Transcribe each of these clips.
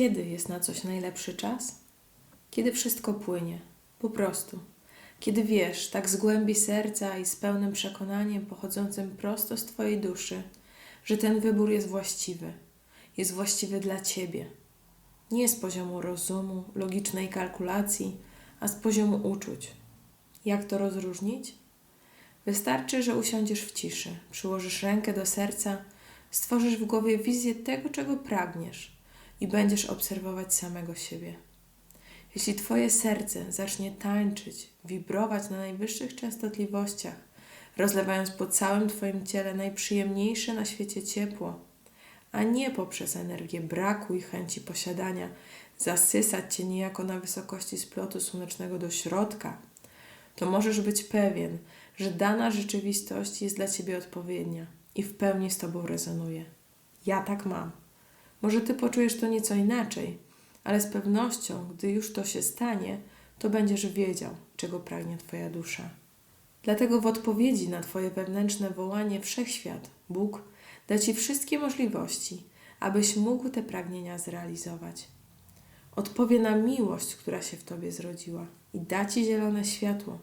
Kiedy jest na coś najlepszy czas? Kiedy wszystko płynie, po prostu. Kiedy wiesz, tak z głębi serca i z pełnym przekonaniem pochodzącym prosto z Twojej duszy, że ten wybór jest właściwy, jest właściwy dla Ciebie. Nie z poziomu rozumu, logicznej kalkulacji, a z poziomu uczuć. Jak to rozróżnić? Wystarczy, że usiądziesz w ciszy, przyłożysz rękę do serca, stworzysz w głowie wizję tego, czego pragniesz i będziesz obserwować samego siebie. Jeśli Twoje serce zacznie tańczyć, wibrować na najwyższych częstotliwościach, rozlewając po całym Twoim ciele najprzyjemniejsze na świecie ciepło, a nie poprzez energię braku i chęci posiadania zasysać Cię niejako na wysokości splotu słonecznego do środka, to możesz być pewien, że dana rzeczywistość jest dla Ciebie odpowiednia i w pełni z Tobą rezonuje. Ja tak mam. Może Ty poczujesz to nieco inaczej, ale z pewnością, gdy już to się stanie, to będziesz wiedział, czego pragnie Twoja dusza. Dlatego w odpowiedzi na Twoje wewnętrzne wołanie Wszechświat, Bóg, da Ci wszystkie możliwości, abyś mógł te pragnienia zrealizować. Odpowie na miłość, która się w Tobie zrodziła i da Ci zielone światło,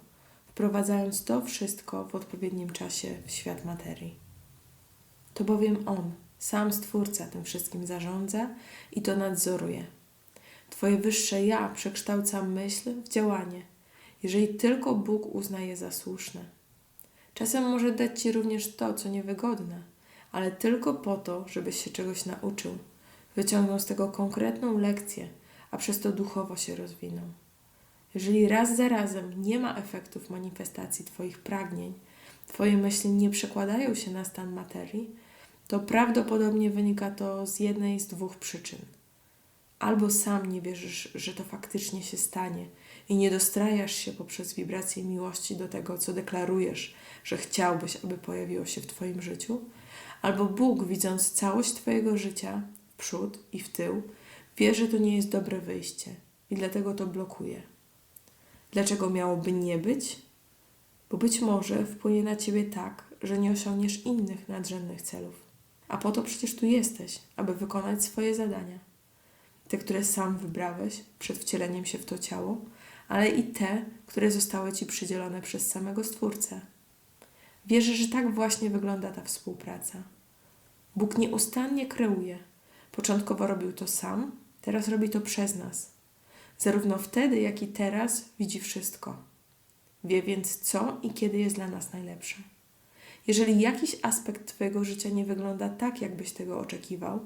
wprowadzając to wszystko w odpowiednim czasie w świat materii. To bowiem On, sam Stwórca, tym wszystkim zarządza i to nadzoruje. Twoje wyższe ja przekształca myśl w działanie, jeżeli tylko Bóg uzna je za słuszne. Czasem może dać Ci również to, co niewygodne, ale tylko po to, żebyś się czegoś nauczył, wyciągnął z tego konkretną lekcję, a przez to duchowo się rozwinął. Jeżeli raz za razem nie ma efektów manifestacji Twoich pragnień, Twoje myśli nie przekładają się na stan materii, to prawdopodobnie wynika to z jednej z dwóch przyczyn. Albo sam nie wierzysz, że to faktycznie się stanie i nie dostrajasz się poprzez wibrację miłości do tego, co deklarujesz, że chciałbyś, aby pojawiło się w Twoim życiu, albo Bóg, widząc całość Twojego życia, w przód i w tył, wie, że to nie jest dobre wyjście i dlatego to blokuje. Dlaczego miałoby nie być? Bo być może wpłynie na Ciebie tak, że nie osiągniesz innych nadrzędnych celów. A po to przecież tu jesteś, aby wykonać swoje zadania. Te, które sam wybrałeś przed wcieleniem się w to ciało, ale i te, które zostały Ci przydzielone przez samego Stwórcę. Wierzę, że tak właśnie wygląda ta współpraca. Bóg nieustannie kreuje. Początkowo robił to sam, teraz robi to przez nas. Zarówno wtedy, jak i teraz widzi wszystko. Wie więc, co i kiedy jest dla nas najlepsze. Jeżeli jakiś aspekt Twojego życia nie wygląda tak, jakbyś tego oczekiwał,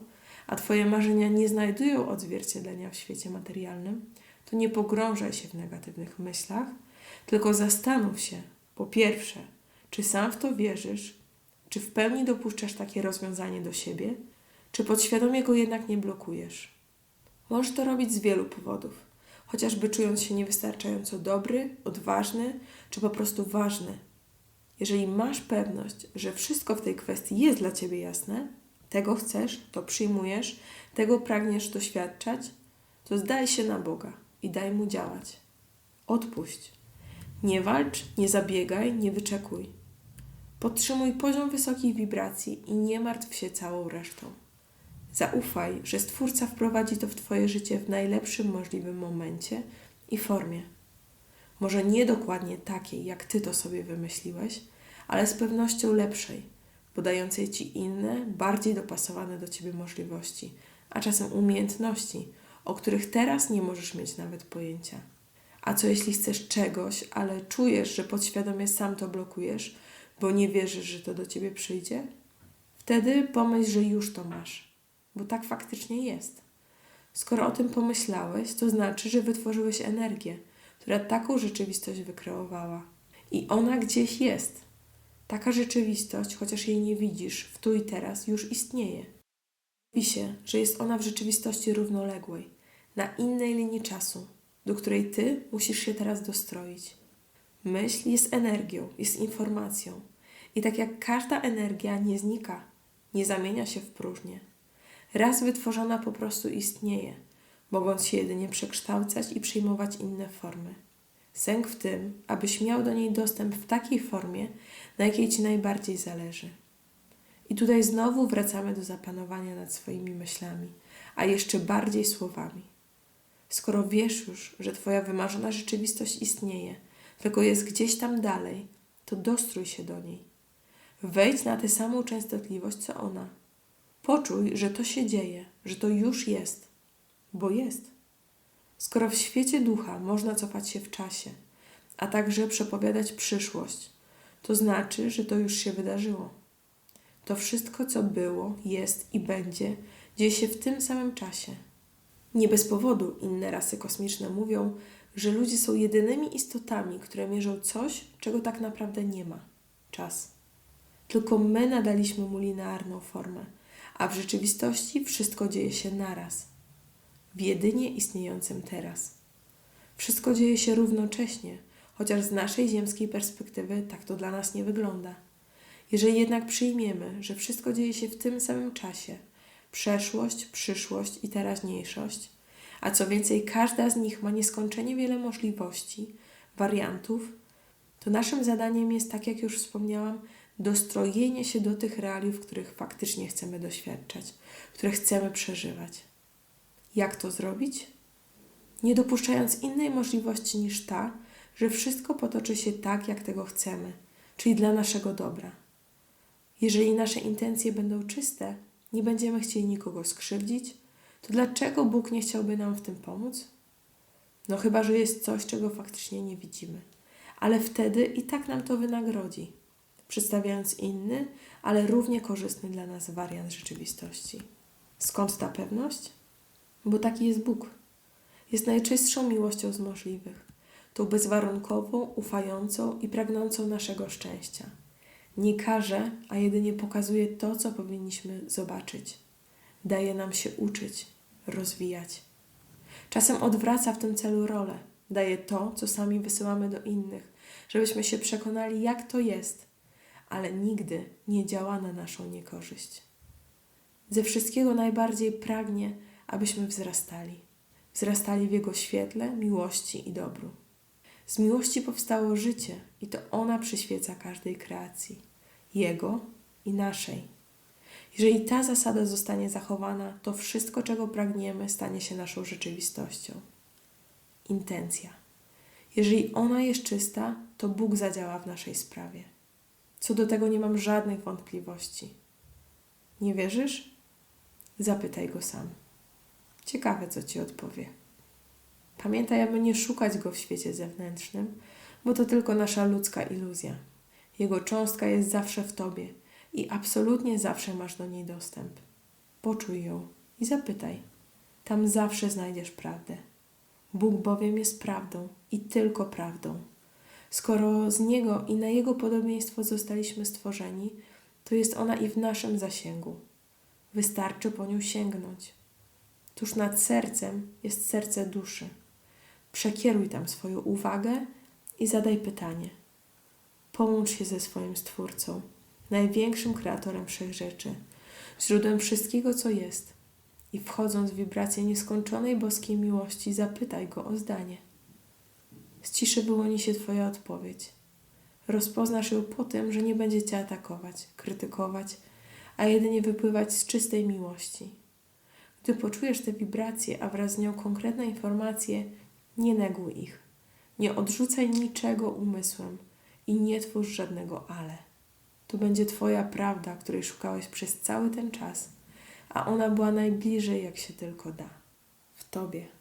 a Twoje marzenia nie znajdują odzwierciedlenia w świecie materialnym, to nie pogrążaj się w negatywnych myślach, tylko zastanów się, po pierwsze, czy sam w to wierzysz, czy w pełni dopuszczasz takie rozwiązanie do siebie, czy podświadomie go jednak nie blokujesz. Możesz to robić z wielu powodów, chociażby czując się niewystarczająco dobry, odważny, czy po prostu ważny. Jeżeli masz pewność, że wszystko w tej kwestii jest dla Ciebie jasne, tego chcesz, to przyjmujesz, tego pragniesz doświadczać, to zdaj się na Boga i daj Mu działać. Odpuść. Nie walcz, nie zabiegaj, nie wyczekuj. Podtrzymuj poziom wysokich wibracji i nie martw się całą resztą. Zaufaj, że Stwórca wprowadzi to w Twoje życie w najlepszym możliwym momencie i formie. Może nie dokładnie takiej, jak Ty to sobie wymyśliłeś, ale z pewnością lepszej, podającej Ci inne, bardziej dopasowane do Ciebie możliwości, a czasem umiejętności, o których teraz nie możesz mieć nawet pojęcia. A co jeśli chcesz czegoś, ale czujesz, że podświadomie sam to blokujesz, bo nie wierzysz, że to do Ciebie przyjdzie? Wtedy pomyśl, że już to masz, bo tak faktycznie jest. Skoro o tym pomyślałeś, to znaczy, że wytworzyłeś energię, która taką rzeczywistość wykreowała. I ona gdzieś jest. Taka rzeczywistość, chociaż jej nie widzisz, w tu i teraz już istnieje. Się, że jest ona w rzeczywistości równoległej, na innej linii czasu, do której ty musisz się teraz dostroić. Myśl jest energią, jest informacją. I tak jak każda energia nie znika, nie zamienia się w próżnię. Raz wytworzona po prostu istnieje, mogąc się jedynie przekształcać i przyjmować inne formy. Sęk w tym, abyś miał do niej dostęp w takiej formie, na jakiej ci najbardziej zależy. I tutaj znowu wracamy do zapanowania nad swoimi myślami, a jeszcze bardziej słowami. Skoro wiesz już, że Twoja wymarzona rzeczywistość istnieje, tylko jest gdzieś tam dalej, to dostrój się do niej. Wejdź na tę samą częstotliwość co ona. Poczuj, że to się dzieje, że to już jest, bo jest. Skoro w świecie ducha można cofać się w czasie, a także przepowiadać przyszłość, to znaczy, że to już się wydarzyło. To wszystko, co było, jest i będzie, dzieje się w tym samym czasie. Nie bez powodu inne rasy kosmiczne mówią, że ludzie są jedynymi istotami, które mierzą coś, czego tak naprawdę nie ma czas. Tylko my nadaliśmy mu linearną formę, a w rzeczywistości wszystko dzieje się naraz, w jedynie istniejącym teraz. Wszystko dzieje się równocześnie, chociaż z naszej ziemskiej perspektywy tak to dla nas nie wygląda. Jeżeli jednak przyjmiemy, że wszystko dzieje się w tym samym czasie przeszłość, przyszłość i teraźniejszość a co więcej, każda z nich ma nieskończenie wiele możliwości, wariantów, to naszym zadaniem jest, tak jak już wspomniałam, dostrojenie się do tych realiów, których faktycznie chcemy doświadczać, które chcemy przeżywać. Jak to zrobić? Nie dopuszczając innej możliwości niż ta, że wszystko potoczy się tak, jak tego chcemy, czyli dla naszego dobra. Jeżeli nasze intencje będą czyste, nie będziemy chcieli nikogo skrzywdzić, to dlaczego Bóg nie chciałby nam w tym pomóc? No chyba, że jest coś, czego faktycznie nie widzimy. Ale wtedy i tak nam to wynagrodzi, przedstawiając inny, ale równie korzystny dla nas wariant rzeczywistości. Skąd ta pewność? Bo taki jest Bóg. Jest najczystszą miłością z możliwych, tą bezwarunkową, ufającą i pragnącą naszego szczęścia. Nie każe, a jedynie pokazuje to, co powinniśmy zobaczyć daje nam się uczyć, rozwijać. Czasem odwraca w tym celu rolę, daje to, co sami wysyłamy do innych, żebyśmy się przekonali, jak to jest, ale nigdy nie działa na naszą niekorzyść. Ze wszystkiego najbardziej pragnie, abyśmy wzrastali. Wzrastali w Jego świetle, miłości i dobru. Z miłości powstało życie i to ona przyświeca każdej kreacji, Jego i naszej. Jeżeli ta zasada zostanie zachowana, to wszystko, czego pragniemy, stanie się naszą rzeczywistością. Intencja. Jeżeli ona jest czysta, to Bóg zadziała w naszej sprawie. Co do tego nie mam żadnych wątpliwości. Nie wierzysz? Zapytaj go sam. Ciekawe, co ci odpowie. Pamiętaj, aby nie szukać go w świecie zewnętrznym, bo to tylko nasza ludzka iluzja. Jego cząstka jest zawsze w tobie i absolutnie zawsze masz do niej dostęp. Poczuj ją i zapytaj. Tam zawsze znajdziesz prawdę. Bóg bowiem jest prawdą i tylko prawdą. Skoro z Niego i na Jego podobieństwo zostaliśmy stworzeni, to jest ona i w naszym zasięgu. Wystarczy po nią sięgnąć. Tuż nad sercem jest serce duszy. Przekieruj tam swoją uwagę i zadaj pytanie. Połącz się ze swoim Stwórcą największym kreatorem wszechrzeczy, źródłem wszystkiego, co jest. I wchodząc w wibrację nieskończonej boskiej miłości, zapytaj go o zdanie. Z ciszy wyłoni się Twoja odpowiedź. Rozpoznasz ją po tym, że nie będzie Cię atakować, krytykować, a jedynie wypływać z czystej miłości. Gdy poczujesz te wibracje, a wraz z nią konkretne informacje, nie neguj ich. Nie odrzucaj niczego umysłem i nie twórz żadnego ale. To będzie Twoja prawda, której szukałeś przez cały ten czas, a ona była najbliżej, jak się tylko da. W Tobie.